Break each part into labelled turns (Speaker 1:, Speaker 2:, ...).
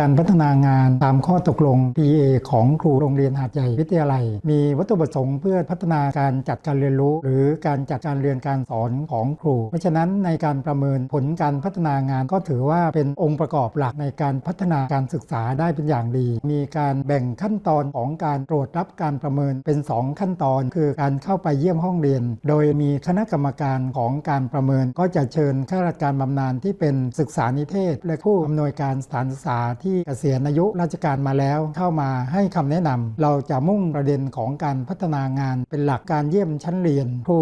Speaker 1: การพัฒนางานตามข้อตกลง PA ของครูโรงเรียนหาดใหญ่วิทยาลัย มีวัตถุประสงค์เพื่อพัฒนาการจัดการเรียนรู้ หรือการจัดการเรียนการสอนของครู เพราะฉะนั้นในการประเมินผลการพัฒนางานก็ถือว่าเป็นองค์ประกอบหลักในการพัฒนาการศึกษาได้เป็นอย่างดี มีการแบ่งขั้นตอนของการตรวจรับการประเมินเป็น 2 ขั้นตอน คือการเข้าไปเยี่ยมห้องเรียน โดยมีคณะกรรมการของการประเมิน ก็จะเชิญข้าราชการบำนาญที่เป็นศึกษานิเทศ และผู้อำนวยการสถานศึกษาที่เกษียณอายุราชการมาแล้ว เข้ามาให้คำแนะนำเราจะมุ่งประเด็นของการพัฒนางานเป็นหลักการเยี่ยมชั้นเรียนครู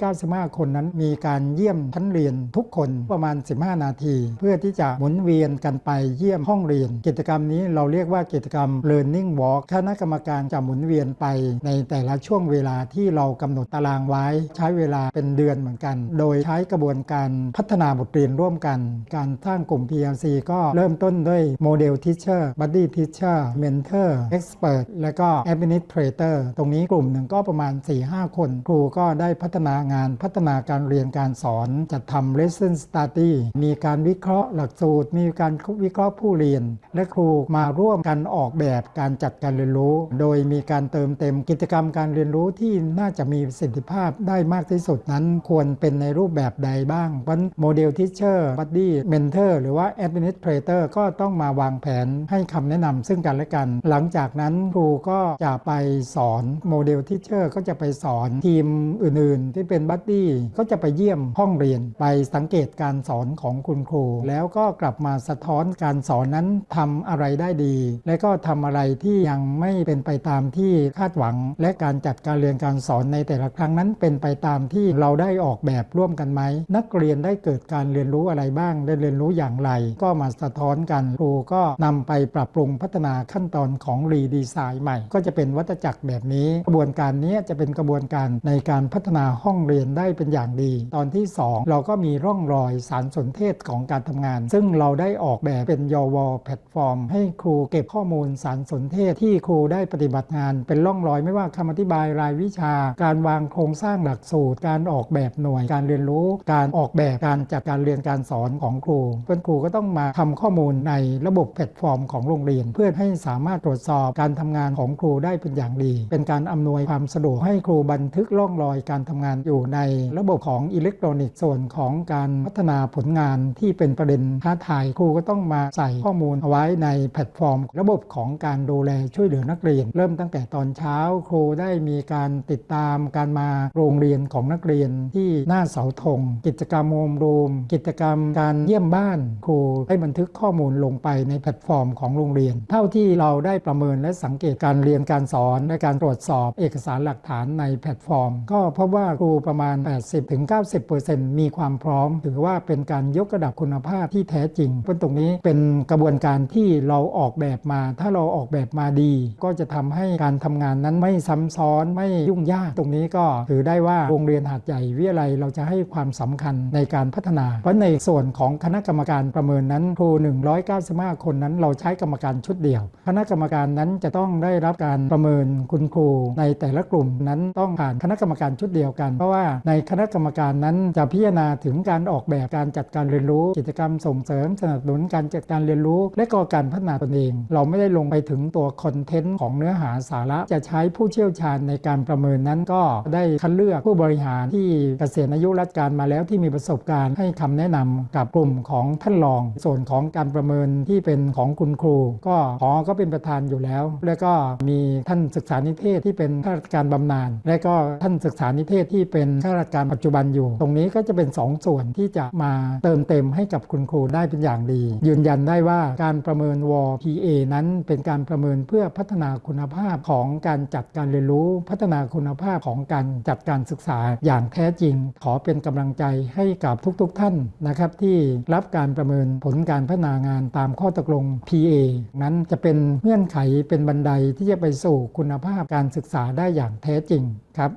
Speaker 1: 195 คนนั้นมีการเยี่ยมชั้นเรียนทุกคนประมาณ 15 นาที เพื่อที่จะหมุนเวียนกันไปเยี่ยมห้องเรียน กิจกรรมนี้เราเรียกว่ากิจกรรม learning walk คณะกรรมการจะหมุนเวียนไปในแต่ละช่วงเวลาที่เรากำหนดตารางไว้ ใช้เวลาเป็นเดือนเหมือนกัน โดยใช้กระบวนการพัฒนาบทเรียนร่วมกัน การสร้างกลุ่ม PLC ก็เริ่มต้นด้วยโมเดล Teacher Buddy Teacher Mentor Expert และก็ Administrator ตรงนี้กลุ่มหนึ่งก็ประมาณ 4-5 คน ครูก็ได้พัฒนางานพัฒนาการเรียนการสอนจัดทำ Lesson Study มีการวิเคราะห์หลักสูตร มีการวิเคราะห์ผู้เรียน และครูมาร่วมกันออกแบบการจัดการเรียนรู้ โดยมีการเติมเต็มกิจกรรมการเรียนรู้ที่น่าจะมีประสิทธิภาพได้มากที่สุดนั้น ควรเป็นในรูปแบบใดบ้างเพราะโมเดล Teacher Buddy Mentor หรือว่า Administrator ก็ต้องมาวางางแผนให้คำแนะนำซึ่งกันและกัน หลังจากนั้นครูก็จะไปสอนโมเดล Teacher ก็จะไปสอนทีมอื่นๆ ที่เป็นบัดดี้ก็จะไปเยี่ยมห้องเรียน ไปสังเกตการสอนของคุณครู แล้วก็กลับมาสะท้อนการสอนนั้นทำอะไรได้ดี และก็ทำอะไรที่ยังไม่เป็นไปตามที่คาดหวัง และการจัดการเรียนการสอนในแต่ละครั้งนั้นเป็นไปตามที่เราได้ออกแบบร่วมกันไหมนักเรียนได้เกิดการเรียนรู้อะไรบ้างได้เรียนรู้อย่างไร ก็มาสะท้อนกันครูก็นำไปปรับปรุงพัฒนาขั้นตอนของรีดีไซน์ใหม่ ก็จะเป็นวัฏจักรแบบนี้ กระบวนการนี้จะเป็นกระบวนการในการพัฒนาห้องเรียนได้เป็นอย่างดี ตอนที่ 2 เราก็มีร่องรอยสารสนเทศของการทำงาน ซึ่งเราได้ออกแบบเป็นยอวอแพลตฟอร์ม ให้ครูเก็บข้อมูลสารสนเทศที่ครูได้ปฏิบัติงาน เป็นร่องรอยไม่ว่าคำอธิบายรายวิชา การวางโครงสร้างหลักสูตร การออกแบบหน่วย การเรียนรู้ การออกแบบการจัดการเรียนการสอนของครูเพื่อนครูก็ต้องมาทำข้อมูลในระบบบบแพลตฟอร์มของโรงเรียน เพื่อให้สามารถตรวจสอบการทำงานของครูได้เป็นอย่างดี เป็นการอำนวยความสะดวกให้ครูบันทึกร่องรอยการทำงานอยู่ในระบบของอิเล็กทรอนิกส์ส่วนของการพัฒนาผลงานที่เป็นประเด็นท้าทายครูก็ต้องมาใส่ข้อมูลเอาไว้ในแพลตฟอร์ม ระบบของการดูแลช่วยเหลือนักเรียน เริ่มตั้งแต่ตอนเช้าครูได้มีการติดตามการมาโรงเรียนของนักเรียนที่หน้าเสาธงกิจกรรมโฮมรูมกิจกรรมการเยี่ยมบ้าน ครูได้บันทึกข้อมูลลงไปในแพลตฟอร์มของโรงเรียน เท่าที่เราได้ประเมินและสังเกตการเรียนการสอนและการตรวจสอบเอกสารหลักฐานในแพลตฟอร์ม ก็พบว่าครูประมาณ 80-90%มีความพร้อม ถือว่าเป็นการยกระดับคุณภาพที่แท้จริงเพราะตรงนี้เป็นกระบวนการที่เราออกแบบมา ถ้าเราออกแบบมาดี ก็จะทำให้การทำงานนั้นไม่ซ้ำซ้อนไม่ยุ่งยากตรงนี้ก็ถือได้ว่าโรงเรียนหาดใหญ่วิทยาลัยเราจะให้ความสำคัญในการพัฒนา เพราะในส่วนของคณะกรรมการประเมินนั้นครู195คนนั้นเราใช้กรรมการชุดเดียว คณะกรรมการนั้นจะต้องได้รับการประเมินคุณครูในแต่ละกลุ่มนั้นต้องผ่านคณะกรรมการชุดเดียวกัน เพราะว่าในคณะกรรมการนั้นจะพิจารณาถึงการออกแบบการจัดการเรียนรู้ กิจกรรมส่งเสริมสนับสนุนการจัดการเรียนรู้ และก็การพัฒนาตนเอง เราไม่ได้ลงไปถึงตัวคอนเทนต์ของเนื้อหาสาระจะใช้ผู้เชี่ยวชาญในการประเมินนั้นก็ได้คัดเลือกผู้บริหารที่เกษียณอายุราชการมาแล้วที่มีประสบการณ์ให้คำแนะนำกับกลุ่มของท่านรอง ส่วนของการประเมินที่เป็นของคุณครู ก็พอก็เป็นประธานอยู่แล้ว แล้วก็มีท่านศึกษานิเทศที่เป็นข้าราชการบำนาญและก็ท่านศึกษานิเทศที่เป็นข้าราชการปัจจุบันอยู่ ตรงนี้ก็จะเป็น 2 ส่วนที่จะมาเติมเต็มให้กับคุณครูได้เป็นอย่างดี ยืนยันได้ว่าการประเมินว PA นั้นเป็นการประเมินเพื่อพัฒนาคุณภาพของการจัดการเรียนรู้ พัฒนาคุณภาพของการจัดการศึกษาอย่างแท้จริง ขอเป็นกำลังใจให้กับทุกๆทท่านนะครับที่รับการประเมินผลการพัฒนางานตามข้อตกลง PA นั้นจะเป็นเงื่อนไขเป็นบันไดที่จะไปสู่คุณภาพการศึกษาได้อย่างแท้จริงครับ